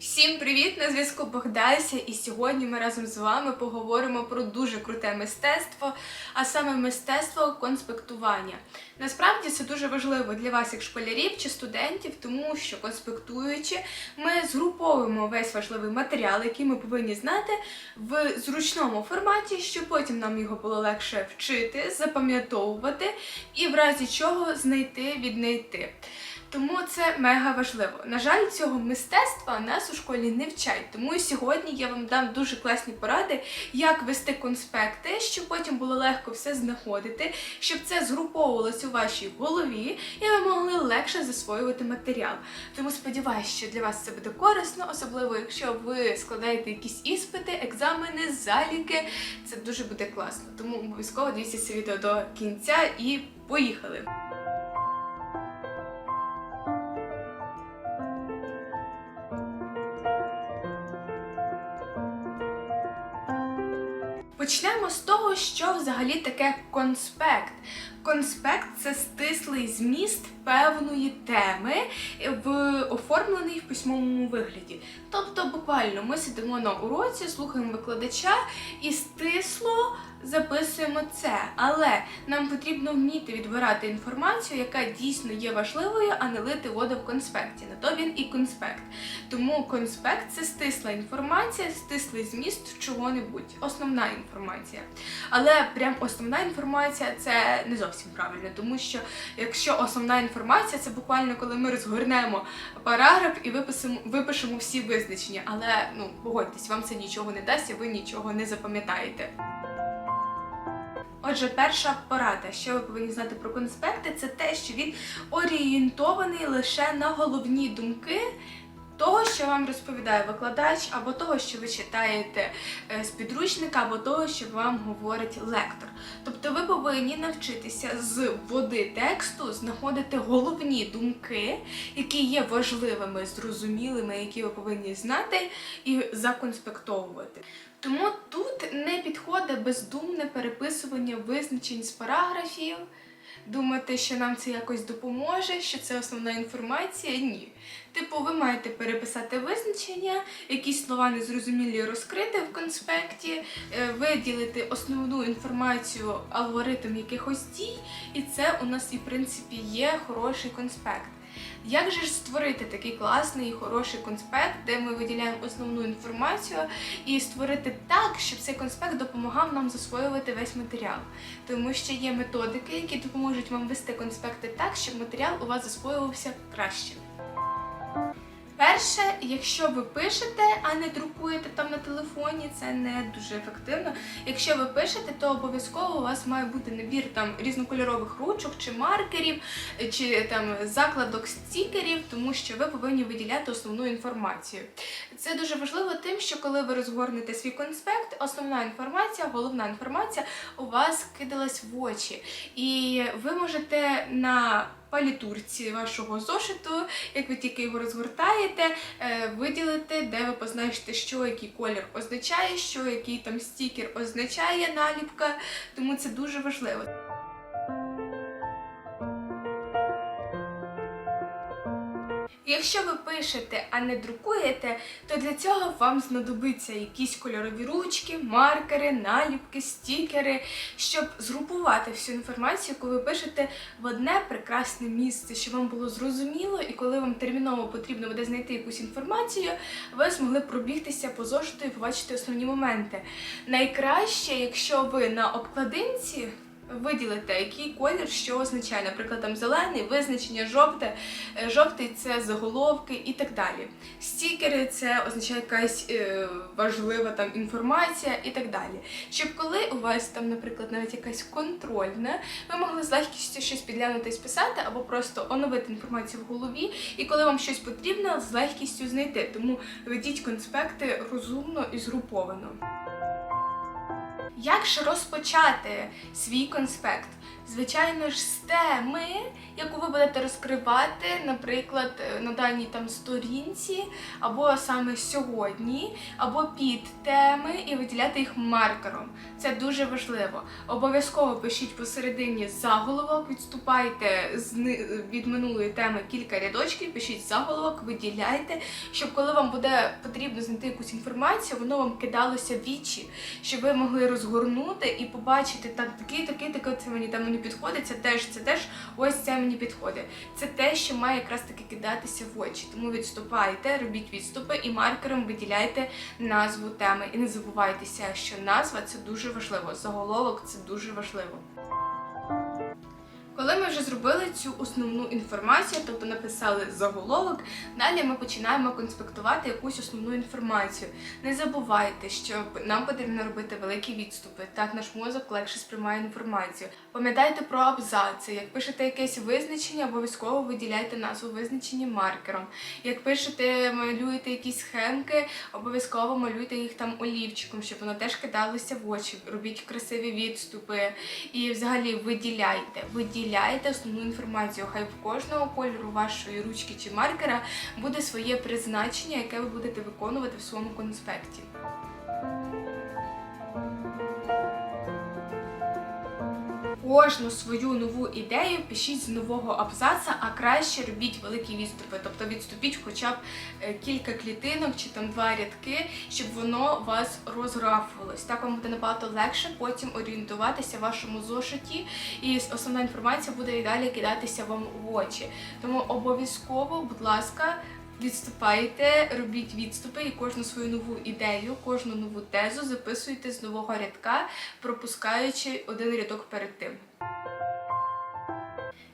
Всім привіт! На зв'язку Богдася, і сьогодні ми разом з вами поговоримо про дуже круте мистецтво, а саме мистецтво конспектування. Насправді це дуже важливо для вас, як школярів чи студентів, тому що конспектуючи, ми згруповуємо весь важливий матеріал, який ми повинні знати в зручному форматі, щоб потім нам його було легше вчити, запам'ятовувати і в разі чого знайти, віднайти. Тому це мега важливо. На жаль, цього мистецтва нас у школі не вчать. Тому сьогодні я вам дам дуже класні поради, як вести конспекти, щоб потім було легко все знаходити, щоб це згруповувалося у вашій голові, і ви могли легше засвоювати матеріал. Тому сподіваюся, що для вас це буде корисно, особливо якщо ви складаєте якісь іспити, екзамени, заліки. Це дуже буде класно. Тому обов'язково дивіться це відео до кінця і поїхали! Почнемо з того, що взагалі таке конспект. Конспект це стислий зміст певної теми, в оформлений в письмовому вигляді. Тобто, буквально ми сидимо на уроці, слухаємо викладача і стисло записуємо це. Але нам потрібно вміти відбирати інформацію, яка дійсно є важливою, а не лити воду в конспекті. На то він і конспект. Тому конспект це стисла інформація, стислий зміст чого-небудь, основна інформація. Але прям основна інформація це не зовсім правильно, тому що якщо основна інформація, це буквально коли ми розгорнемо параграф і виписимо, випишемо всі визначення. Але ну погодьтесь, вам це нічого не дасть, і ви нічого не запам'ятаєте. Отже, перша порада, що ви повинні знати про конспекти, це те, що він орієнтований лише на головні думки. Того, що вам розповідає викладач, або того, що ви читаєте е, з підручника, або того, що вам говорить лектор. Тобто ви повинні навчитися з води тексту знаходити головні думки, які є важливими, зрозумілими, які ви повинні знати, і законспектовувати. Тому тут не підходить бездумне переписування визначень з параграфів. Думати, що нам це якось допоможе, що це основна інформація? Ні. Типу, ви маєте переписати визначення, якісь слова незрозумілі розкрити в конспекті, е, виділити основну інформацію, алгоритм якихось дій, і це у нас і в принципі є хороший конспект. Як же ж створити такий класний і хороший конспект, де ми виділяємо основну інформацію, і створити так, щоб цей конспект допомагав нам засвоювати весь матеріал? Тому що є методики, які допоможуть вам вести конспекти так, щоб матеріал у вас засвоювався краще. Перше, якщо ви пишете, а не друкуєте там на телефоні, це не дуже ефективно. Якщо ви пишете, то обов'язково у вас має бути набір там різнокольорових ручок чи маркерів, чи там закладок стікерів, тому що ви повинні виділяти основну інформацію. Це дуже важливо тим, що коли ви розгорнете свій конспект, основна інформація, головна інформація у вас кидалась в очі. І ви можете на палітурці вашого зошиту, як ви тільки його розгортаєте, е, виділити, де ви позначите, що який колір означає, що який там стікер означає наліпка, тому це дуже важливо. Якщо ви пишете, а не друкуєте, то для цього вам знадобиться якісь кольорові ручки, маркери, наліпки, стікери, щоб згрупувати всю інформацію, яку ви пишете в одне прекрасне місце, щоб вам було зрозуміло, і коли вам терміново потрібно буде знайти якусь інформацію, ви змогли пробігтися по зошиту і побачити основні моменти. Найкраще, якщо ви на обкладинці. Виділите, який колір що означає, наприклад, там зелений, визначення жовте, е, жовтий це заголовки і так далі. Стікери це означає якась е, важлива там інформація і так далі. Щоб коли у вас там, наприклад, навіть якась контрольна, ви могли з легкістю щось підглянути і списати, або просто оновити інформацію в голові, і коли вам щось потрібно, з легкістю знайти. Тому ведіть конспекти розумно і згруповано. Як ж розпочати свій конспект? Звичайно ж, з теми, яку ви будете розкривати, наприклад, е, на даній там сторінці, або саме сьогодні, або під теми, і виділяти їх маркером. Це дуже важливо. Обов'язково пишіть посередині заголовок, відступайте від минулої теми кілька рядочків, пишіть заголовок, виділяйте, щоб коли вам буде потрібно знайти якусь інформацію, воно вам кидалося в вічі, щоб ви могли розгорнути і побачити так, такий, такий, такий, це мені там мені підходить, це теж, це теж, ось це мені підходить. Це те, що має якраз таки кидатися в очі. Тому відступайте, робіть відступи і маркером виділяйте назву теми. І не забувайтеся, що назва це дуже важливо. Заголовок це дуже важливо. Коли ми вже зробили цю основну інформацію, тобто написали заголовок, далі ми починаємо конспектувати якусь основну інформацію. Не забувайте, що нам потрібно робити великі відступи. Так наш мозок легше сприймає інформацію. Пам'ятайте про абзаци. Як пишете якесь визначення, обов'язково виділяйте назву визначення маркером. Як пишете, малюєте якісь схемки, обов'язково малюйте їх там олівчиком, щоб воно теж кидалося в очі. Робіть красиві відступи і взагалі виділяйте, виділяйте основну інформацію. Хай в кожного кольору вашої ручки чи маркера буде своє призначення, яке ви будете виконувати в своєму конспекті. Кожну свою нову ідею пишіть з нового абзаца, а краще робіть великі відступи. Тобто відступіть хоча б е, кілька клітинок чи там два рядки, щоб воно вас розграфувалось. Так вам буде набагато легше потім орієнтуватися в вашому зошиті, і основна інформація буде і далі кидатися вам в очі. Тому обов'язково, будь ласка. Відступайте, робіть відступи і кожну свою нову ідею, кожну нову тезу записуйте з нового рядка, пропускаючи один рядок перед тим.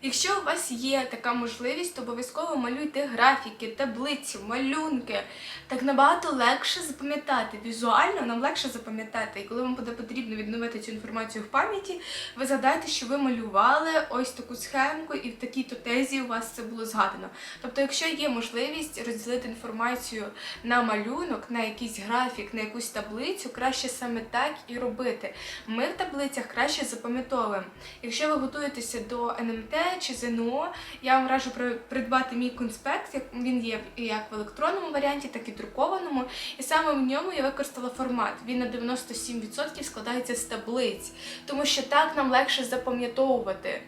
Якщо у вас є така можливість, то обов'язково малюйте графіки, таблиці, малюнки. Так набагато легше запам'ятати. Візуально нам легше запам'ятати. І коли вам буде потрібно відновити цю інформацію в пам'яті, ви згадайте, що ви малювали ось таку схемку, і в такій-то тезі у вас це було згадано. Тобто, якщо є можливість розділити інформацію на малюнок, на якийсь графік, на якусь таблицю, краще саме так і робити. Ми в таблицях краще запам'ятовуємо. Якщо ви готуєтеся до НМТ чи ЗНО, я вам раджу придбати мій конспект. Він є як в електронному варіанті, так і друкованому. І саме в ньому я використала формат. Він на 97% складається з таблиць, тому що так нам легше запам'ятовувати.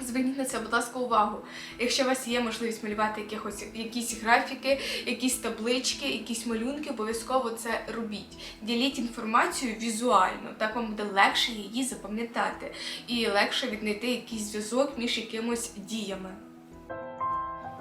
Зверніть на це, будь ласка, увагу. Якщо у вас є можливість малювати якихось якісь графіки, якісь таблички, якісь малюнки, обов'язково це робіть. Діліть інформацію візуально, так вам буде легше її запам'ятати і легше віднайти якийсь зв'язок між якимось діями.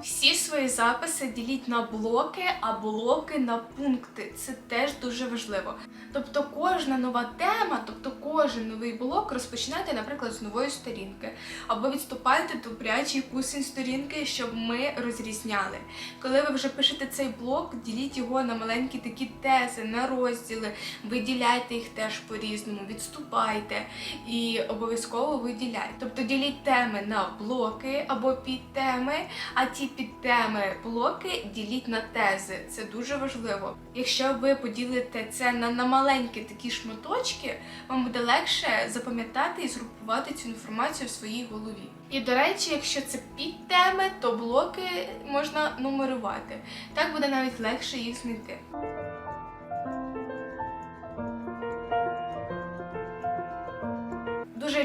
Всі свої записи діліть на блоки, а блоки на пункти. Це теж дуже важливо. Тобто кожна нова тема, тобто кожен новий блок розпочинайте, наприклад, з нової сторінки, або відступайте до прячі кусень сторінки, щоб ми розрізняли. Коли ви вже пишете цей блок, діліть його на маленькі такі тези, на розділи, виділяйте їх теж по-різному, відступайте і обов'язково виділяйте. Тобто діліть теми на блоки або підтеми, а ті підтеми блоки діліть на тези. Це дуже важливо. Якщо ви поділите це на, на маленькі такі шматочки, вам буде легше запам'ятати і згрупувати цю інформацію в своїй голові. І до речі, якщо це підтеми, то блоки можна нумерувати. Так буде навіть легше їх знайти.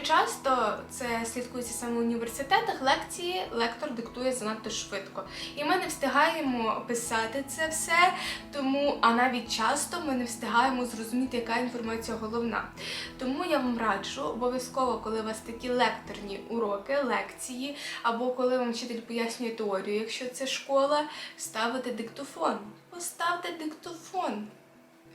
Часто це слідкується саме в університетах. Лекції лектор диктує занадто швидко, і ми не встигаємо писати це все. Тому, а навіть часто ми не встигаємо зрозуміти, яка інформація головна. Тому я вам раджу обов'язково, коли у вас такі лекторні уроки, лекції, або коли вам вчитель пояснює теорію, якщо це школа, ставити диктофон. Поставте диктофон.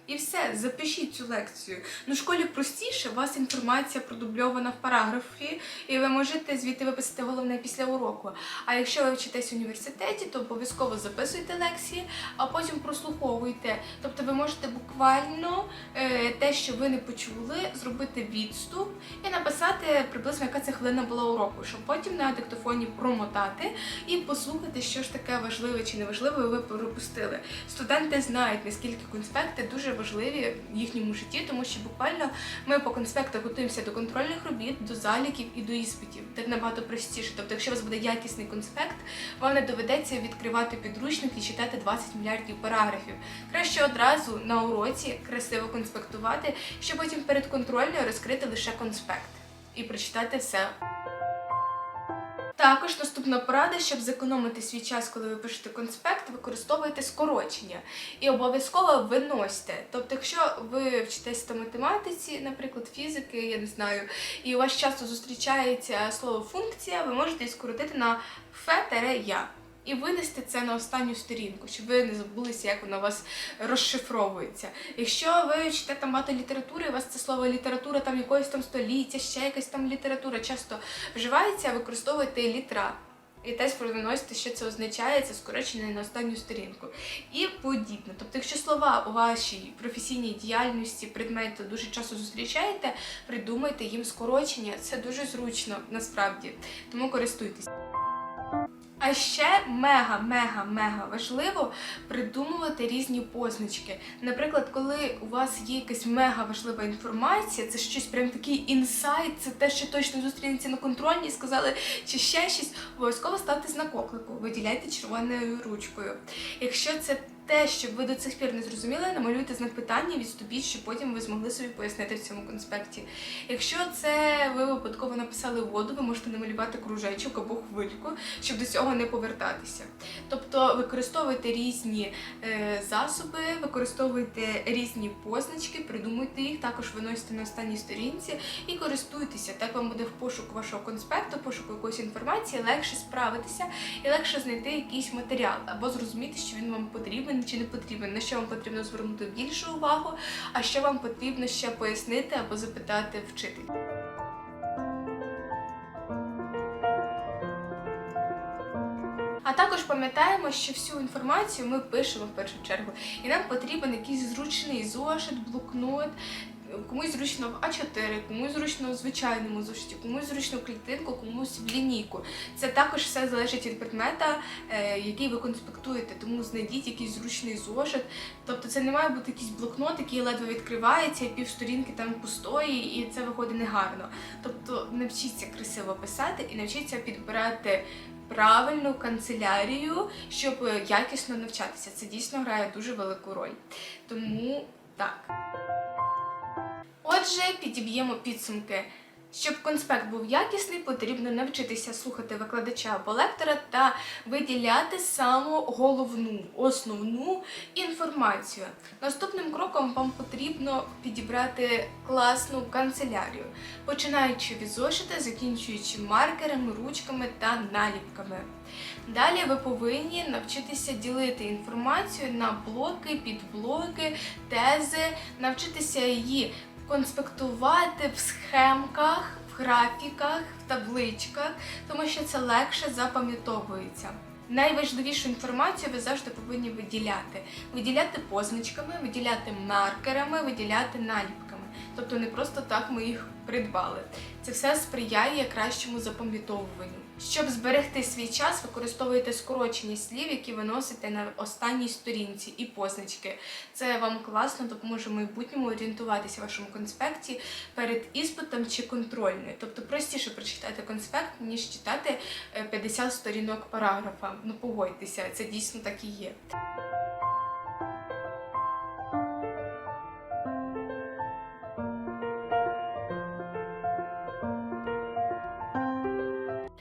І все, запишіть цю лекцію. Ну, в школі простіше, у вас інформація продубльована в параграфі, і ви можете звідти виписати головне після уроку. А якщо ви вчитесь в університеті, то обов'язково записуйте лекції, а потім прослуховуйте. Тобто ви можете буквально е, те, що ви не почули, зробити відступ і написати приблизно, яка це хвилина була уроку, щоб потім на диктофоні промотати і послухати, що ж таке важливе чи неважливе ви пропустили. Студенти знають, наскільки конспекти дуже важливі в їхньому житті, тому що буквально ми по конспектах готуємося до контрольних робіт, до заліків і до іспитів. Так набагато простіше. Тобто, якщо у вас буде якісний конспект, вам не доведеться відкривати підручник і читати 20 мільярдів параграфів. Краще одразу на уроці красиво конспектувати, щоб потім перед контрольною розкрити лише конспект і прочитати все. Також наступна порада, щоб зекономити свій час, коли ви пишете конспект, використовуйте скорочення і обов'язково виносьте. Тобто, якщо ви вчитесь та математиці, наприклад, фізики, я не знаю, і у вас часто зустрічається слово функція, ви можете скоротити на фе-я. І винести це на останню сторінку, щоб ви не забулися, як воно у вас розшифровується. Якщо ви читаєте там багато літератури, у вас це слово література там якоїсь там століття, ще якась там література часто вживається, використовуйте літра. І теж проносите, що це означає, це скорочення на останню сторінку. І подібне. Тобто, якщо слова у вашій професійній діяльності предмету дуже часто зустрічаєте, придумайте їм скорочення. Це дуже зручно насправді. Тому користуйтесь. А ще мега-мега-мега важливо придумувати різні позначки. Наприклад, коли у вас є якась мега важлива інформація, це щось прям такий інсайт, це те, що точно зустрінеться на контрольній, сказали, чи ще щось, обов'язково ставте знак оклику, виділяйте червоною ручкою. Якщо це те, що ви до цих пір не зрозуміли, намалюйте знак питання, відступіть, щоб потім ви змогли собі пояснити в цьому конспекті. Якщо це ви випадково написали воду, ви можете намалювати кружечок або хвильку, щоб до цього не повертатися. Тобто використовуйте різні е, засоби, використовуйте різні позначки, придумуйте їх, також виносите на останній сторінці і користуйтеся. Так вам буде в пошуку вашого конспекту, пошуку якоїсь інформації, легше справитися і легше знайти якийсь матеріал або зрозуміти, що він вам потрібен чи не потрібен, на що вам потрібно звернути більшу увагу, а що вам потрібно ще пояснити або запитати вчителя. А також пам'ятаємо, що всю інформацію ми пишемо в першу чергу, і нам потрібен якийсь зручний зошит, блокнот. Комусь зручно в А4, комусь зручно в звичайному зошиті, комусь зручно в клітинку, комусь в лінійку. Це також все залежить від предмета, е, який ви конспектуєте. Тому знайдіть якийсь зручний зошит. Тобто це не має бути якийсь блокнот, який ледве відкривається, і півсторінки там пустої, і це виходить негарно. Тобто навчіться красиво писати і навчіться підбирати правильну канцелярію, щоб якісно навчатися. Це дійсно грає дуже велику роль. Тому так. Отже, підіб'ємо підсумки. Щоб конспект був якісний, потрібно навчитися слухати викладача або лектора та виділяти саму головну, основну інформацію. Наступним кроком вам потрібно підібрати класну канцелярію, починаючи від зошита, закінчуючи маркерами, ручками та наліпками. Далі ви повинні навчитися ділити інформацію на блоки, підблоки, тези, навчитися її конспектувати в схемках, в графіках, в табличках, тому що це легше запам'ятовується. Найважливішу інформацію ви завжди повинні виділяти. Виділяти позначками, виділяти маркерами, виділяти наліпками. Тобто не просто так ми їх придбали. Це все сприяє кращому запам'ятовуванню. Щоб зберегти свій час, використовуйте скорочені слів, які ви носите на останній сторінці і позначки. Це вам класно допоможе в майбутньому орієнтуватися в вашому конспекті перед іспитом чи контрольною. Тобто простіше прочитати конспект, ніж читати е, 50 сторінок параграфа. Ну погодьтеся, це дійсно так і є.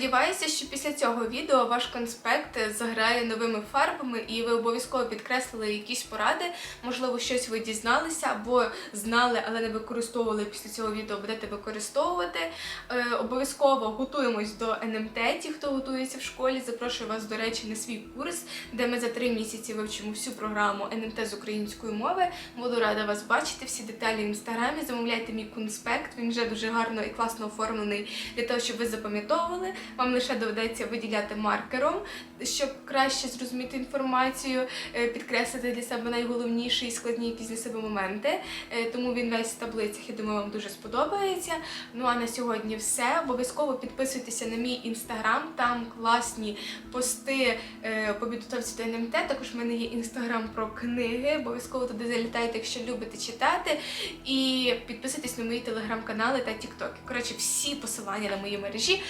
Сподіваюся, що після цього відео ваш конспект заграє новими фарбами, і ви обов'язково підкреслили якісь поради. Можливо, щось ви дізналися або знали, але не використовували після цього відео, будете використовувати. Е, обов'язково готуємось до НМТ, ті, хто готується в школі. Запрошую вас, до речі, на свій курс, де ми за три місяці вивчимо всю програму НМТ з української мови. Буду рада вас бачити. Всі деталі в інстаграмі. Замовляйте мій конспект. Він вже дуже гарно і класно оформлений для того, щоб ви запам'ятовували. Вам лише доведеться виділяти маркером, щоб краще зрозуміти інформацію, е, підкреслити для себе найголовніші і складні якісь для себе моменти. Е, Тому він весь в таблицях, я думаю, вам дуже сподобається. Ну а на сьогодні все. Обов'язково підписуйтеся на мій інстаграм, там класні пости е, по підготовці до НМТ. Також в мене є інстаграм про книги. Обов'язково туди залітайте, якщо любите читати. І підписуйтесь на мої телеграм-канали та тіктоки. Коротше, всі посилання на мої мережі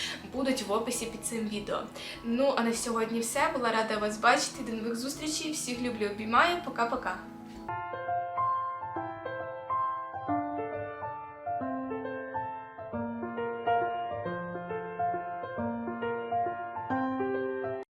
будуть в описі під цим відео. Ну а на сьогодні все. Була рада вас бачити. До нових зустрічей. Всіх люблю, обіймаю. Пока-пока.